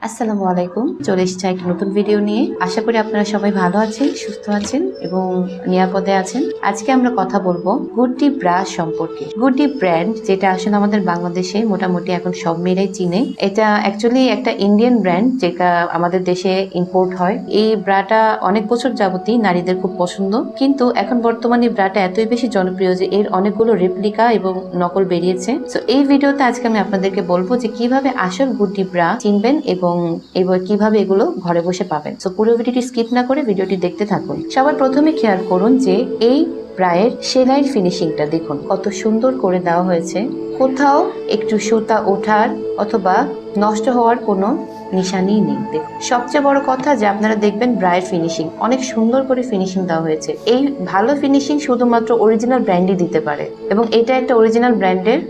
আসসালামু আলাইকুম। চলে এসেছি একটা নতুন ভিডিও নিয়ে। আশা করি আপনারা সবাই ভালো আছেন, সুস্থ আছেন এবং নিরাপদে আছেন। আজকে আমরা কথা বলব গুড্ডি ব্রা সম্পর্কে। গুড্ডি ব্র্যান্ড, যেটা আসলে আমাদের বাংলাদেশে মোটামুটি এখন সব মেয়েরাই চিনে, এটা অ্যাকচুয়ালি একটা ইন্ডিয়ান ব্র্যান্ড যেটা আমাদের দেশে ইম্পোর্ট হয়। এই ব্রাটা অনেক বছর যাবতই নারীদের খুব পছন্দ, কিন্তু এখন বর্তমানে ব্রাটা এতই বেশি জনপ্রিয় যে এর অনেকগুলো রেপ্লিকা এবং নকল বেরিয়েছে। তো এই ভিডিওতে আজকে আমি আপনাদেরকে বলব যে কীভাবে আসল গুড্ডি ব্রা চিনবেন এবং এবার কীভাবে এগুলো ঘরে বসে পাবেন। তো পুরো ভিডিওটি স্কিপ না করে ভিডিওটি দেখতে থাকুন। সবার প্রথমে খেয়াল করুন যে এই ব্রায়ের সেলাইয়ের ফিনিশিংটা দেখুন। কত সুন্দর করে দেওয়া হয়েছে। কোথাও একটু সুতা ওঠার অথবা নষ্ট হওয়ার কোনো নিশানি নেই। দেখুন, সবচেয়ে বড় কথা যে আপনারা দেখবেন ব্রায়ের ফিনিশিং অনেক সুন্দর করে ফিনিশিং দেওয়া হয়েছে। এই ভালো ফিনিশিং শুধুমাত্র অরিজিনাল ব্র্যান্ডই দিতে পারে এবং এটা একটা অরিজিনাল ব্র্যান্ডের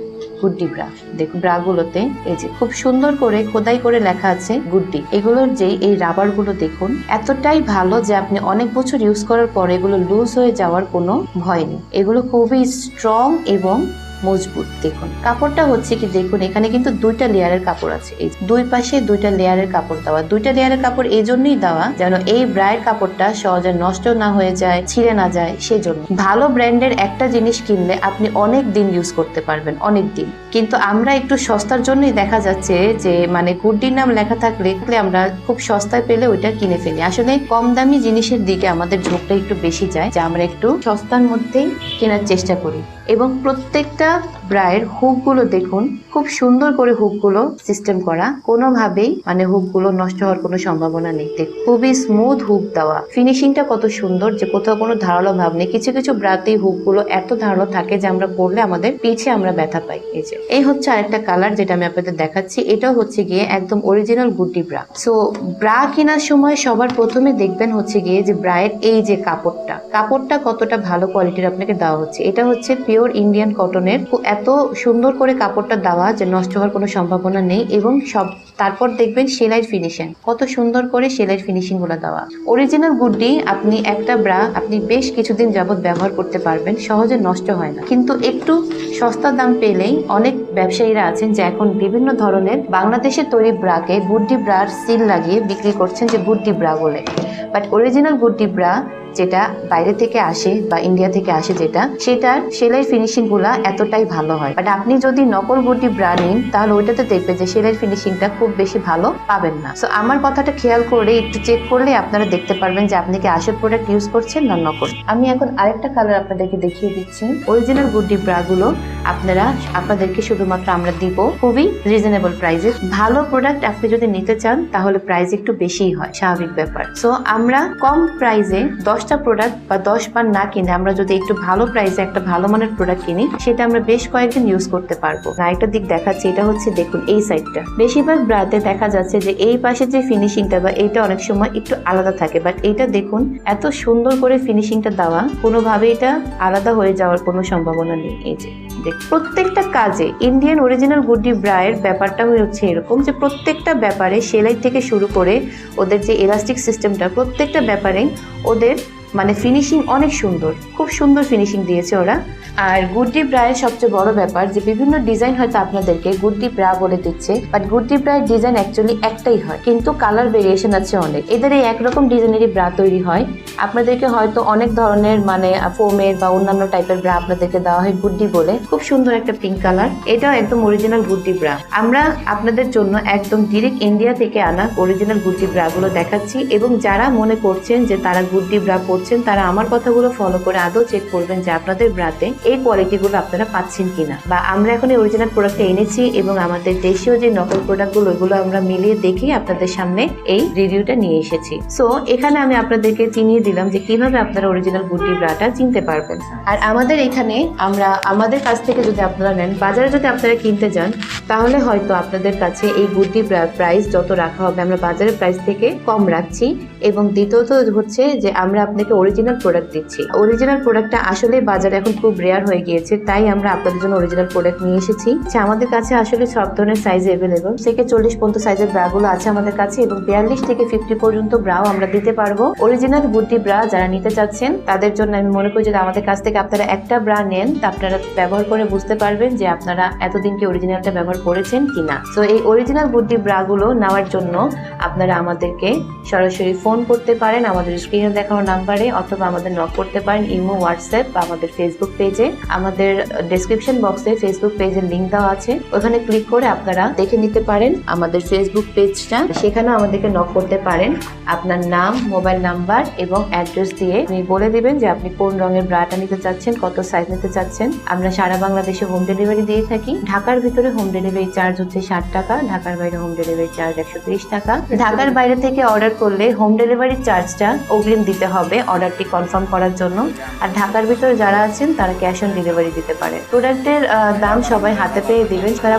গুড্ডি ব্রা। দেখুন, ব্রাগুলোতে এই যে খুব সুন্দর করে খোদাই করে লেখা আছে গুড্ডি। এগুলোর যে এই রাবারগুলো দেখুন, এতটাই ভালো যে আপনি অনেক বছর ইউজ করার পর এগুলো লুজ হয়ে যাওয়ার কোনো ভয় নেই। এগুলো খুবই স্ট্রং এবং মজবুত, দেখুন। কাপড়টা হচ্ছে কি, দেখুন, এখানে কিন্তু দুইটা লেয়ারের কাপড় আছে। এই দুই পাশে দুইটা লেয়ারের কাপড় দেওয়া। দুইটা লেয়ারের কাপড় এই জন্যই দেওয়া যেন এই ব্রায়ের কাপড়টা সহজে নষ্ট না হয়ে যায়, ছিঁড়ে না যায় সেজন্য। ভালো ব্র্যান্ডের একটা জিনিস কিনলে আপনি অনেক দিন ইউজ করতে পারবেন, অনেক দিন। কিন্তু আমরা একটু সস্তার জন্যই দেখা যাচ্ছে যে মানে গুড্ডির নাম লেখা থাকলে আমরা খুব সস্তায় পেলে ওইটা কিনে ফেলি। আসলে কম দামি জিনিসের দিকে আমাদের ঝোঁকটা একটু বেশি যায়, যে আমরা একটু সস্তার মধ্যেই কেনার চেষ্টা করি। এবং প্রত্যেকটা ব্রায়ের হুকগুলো দেখুন। খুব সুন্দর করে হুকগুলো সিস্টেম করা। কোনোভাবেই মানে হুকগুলো নষ্ট হওয়ার কোনো সম্ভাবনা নেই। খুবই স্মুথ হুক দেওয়া। ফিনিশিংটা কত সুন্দর যে কোথাও কোনো ধারালো ভাব নেই। কিছু কিছু ব্রাতেই হুকগুলো এত ধারালো থাকে যে আমরা পরলে আমাদের পিছে আমরা ব্যথা পাই। এই যে, এই হচ্ছে আরেকটা কালার যেটা আমি আপনাদের দেখাচ্ছি। এটাও হচ্ছে গিয়ে একদম original Guddi bra. So bra কেনার সময় সবার প্রথমে দেখবেন হচ্ছে গিয়ে যে ব্রায়ের এই যে কাপড়টা। কাপড়টা কতটা ভালো কোয়ালিটির আপনাকে দেওয়া হচ্ছে। এটা হচ্ছে পিওর ইন্ডিয়ান কটনের এত সুন্দর করে কাপড়টা দেওয়া যে নষ্ট হওয়ার কোনো সম্ভাবনা নেই এবং সব, তারপর দেখবেন সেলাইয়ের ফিনিশিং কত সুন্দর করে সেলাইয়ের ফিনিশিংগুলো দেওয়া। অরিজিনাল গুড্ডি আপনি একটা ব্রা আপনি বেশ কিছুদিন যাবত ব্যবহার করতে পারবেন, সহজে নষ্ট হয় না। কিন্তু একটু সস্তা দাম পেলেই অনেক ব্যবসায়ীরা আছেন যে এখন বিভিন্ন ধরনের বাংলাদেশে তৈরি ব্রাকে গুড্ডি ব্রার সিল লাগিয়ে বিক্রি করছেন যে গুড্ডি ব্রা বলে। বাট অরিজিনাল গুড্ডি ব্রা যেটা বাইরে থেকে আসে বা ইন্ডিয়া থেকে আসে যেটা, সেটার সেলাই ফিনিশিংগুলা এতটাই ভালো হয়। বাট আপনি যদি নকল গুটি ব্রা নিন, তাহলে ওইটাতে দেখবে যে সেলাই ফিনিশিংটা খুব বেশি ভালো পাবেন না। সো আমার কথাটা খেয়াল করে একটু চেক করলে আপনারা দেখতে পারবেন যে আপনি কি আসল প্রোডাক্ট ইউজ করছেন না নকল। আমি এখন আরেকটা কালার আপনাদেরকে দেখিয়ে দিচ্ছি। অরিজিনাল গুডি ব্রা গুলো আপনারা, আপনাদেরকে শুধুমাত্র আমরা দিব খুবই রিজনেবল প্রাইসে ভালো প্রোডাক্ট আপনি যদি নিতে চান, তাহলে প্রাইস একটু বেশিই হয়, স্বাভাবিক ব্যাপার। সো আমরা কম প্রাইসে দশটা প্রোডাক্ট বা দশ বার না কিনে আমরা যদি একটু ভালো প্রাইসে একটা ভালো মানের প্রোডাক্ট কিনি, সেটা আমরা বেশ কয়েকদিন ইউজ করতে পারব। আরেকটা দিক দেখাচ্ছে, এটা হচ্ছে দেখুন এই সাইডটা বেশিরভাগ ব্রাতে দেখা যাচ্ছে যে এই পাশে যে ফিনিশিংটা বা এইটা অনেক সময় একটু আলাদা থাকে বাট এইটা দেখুন এত সুন্দর করে ফিনিশিংটা দেওয়া, কোনোভাবে এটা আলাদা হয়ে যাওয়ার কোনো সম্ভাবনা নেই। এই যে প্রত্যেকটা কাজে ইন্ডিয়ান অরিজিনাল গুডি ব্রায়ের ব্যাপারটা হচ্ছে এরকম যে প্রত্যেকটা ব্যাপারে সেলাই থেকে শুরু করে ওদের যে এলাস্টিক সিস্টেমটা প্রত্যেকটা ব্যাপারে ওদের মানে ফিনিশিং অনেক সুন্দর খুব সুন্দর ফিনিশিং দিয়েছে ওরা। আর গুড্ডি ব্রায়ের সবচেয়ে বড় ব্যাপার যে বিভিন্ন ডিজাইন হয়তো আপনাদেরকে গুড্ডি ব্রা বলে দিচ্ছে বাট গুড্ডি ব্রায়ের ডিজাইন অ্যাকচুয়ালি একটাই হয়। কিন্তু কালার ভেরিয়েশন আছে অনেক। এদের এই একরকম ডিজাইনেরই ব্রা তৈরি হয়। আপনাদেরকে হয়তো অনেক ধরনের মানে ফোমের বা অন্যান্য টাইপের ব্রা আপনাদেরকে দেওয়া হয় গুড্ডি বলে। খুব সুন্দর একটা পিঙ্ক কালার এটাও একদম অরিজিনাল গুড্ডি ব্রা আমরা আপনাদের জন্য একদম ডিরেক্ট ইন্ডিয়া থেকে আনা অরিজিনাল গুড্ডি ব্রা গুলো দেখাচ্ছি। এবং যারা মনে করছেন যে তারা গুড্ডি ব্রা পরছেন, তারা আমার কথাগুলো ফলো করে আদৌ চেক করবেন যে আপনাদের ব্রাতে এই কোয়ালিটিগুলো আপনারা পাচ্ছেন কিনা? বা আমরা এখন এই অরিজিনাল প্রোডাক্টটা এনেছি এবং আমাদের দেশীয় যে নকল প্রোডাক্টগুলো ওইগুলো আমরা মিলিয়ে দেখে আপনাদের সামনে এই রিভিউটা নিয়ে এসেছি। সো এখানে আমি আপনাদেরকে চিনিয়ে দিলাম যে কীভাবে আপনারা অরিজিনাল গুড্ডি ব্রাটা চিনতে পারবেন। আর আমাদের এখানে আমরা, আমাদের কাছ থেকে যদি আপনারা নেন, বাজারে যদি আপনারা কিনতে যান, তাহলে হয়তো আপনাদের কাছে এই গুড্ডি প্রাইস যত রাখা হবে, আমরা বাজারের প্রাইস থেকে কম রাখছি। এবং দ্বিতীয়ত হচ্ছে যে আমরা আপনাকে অরিজিনাল প্রোডাক্ট দিচ্ছি। অরিজিনাল প্রোডাক্টটা আসলে বাজারে এখন খুব রেয়ার রেয়ার হয়ে গিয়েছে, তাই আমরা আপনাদের জন্য অরিজিনাল প্রোডাক্ট নিয়ে এসেছি। যে আমাদের কাছে আসলে সব ধরনের সাইজ অ্যাভেলেবল থেকে চল্লিশ পর্যন্ত সাইজের ব্রাগুলো আছে আমাদের কাছে এবং বিয়াল্লিশ থেকে ফিফটি পর্যন্ত ব্রাও আমরা দিতে পারব। অরিজিনাল বুদ্ধি ব্রা যারা নিতে চাচ্ছেন, তাদের জন্য আমি মনে করি যদি আমাদের কাছ থেকে আপনারা একটা ব্রা নেন, তা আপনারা ব্যবহার করে বুঝতে পারবেন যে আপনারা এতদিন কি অরিজিনালটা ব্যবহার করেছেন কিনা। তো এই অরিজিনাল বুটি ব্রাগুলো নেওয়ার জন্য আপনারা আমাদেরকে সরাসরি ফোন করতে পারেন, আমাদের স্ক্রিনে দেখানো নাম্বারে অথবা আমাদের নক করতে পারেন, ইমো হোয়াটসঅ্যাপ বা আমাদের ফেসবুক পেজে আমাদের ডেসক্রিপশন বক্সে ফেসবুক পেজের লিংক দেওয়া আছে। ওখানে ক্লিক করে আপনারা দেখে নিতে পারেন আমাদের ফেসবুক পেজটা সেখানেও আমাদেরকে নক করতে পারেন। আপনার নাম মোবাইল নাম্বার এবং অ্যাড্রেস দিয়ে আপনি বলে দিবেন যে আপনি কোন রঙের ব্রাটা নিতে চাচ্ছেন, কত সাইজ নিতে চাচ্ছেন। আমরা সারা বাংলাদেশে হোম ডেলিভারি দিয়ে থাকি। ঢাকার ভিতরে হোম ডেলিভারি চার্জ হচ্ছে ষাট টাকা, ঢাকার বাইরে হোম ডেলিভারি চার্জ একশো ত্রিশ টাকা। ঢাকার বাইরে থেকে অর্ডার করলে হোম ডেলিভারি চার্জটা অগ্রিম দিতে হবে অর্ডারটি কনফার্ম করার জন্য। আর ঢাকার ভিতরে যারা আছেন, তারা ক্যাশ অন ডেলিভারি দিতে পারে। প্রোডাক্টের দাম সবাই হাতে পেয়ে দেবেন। তারা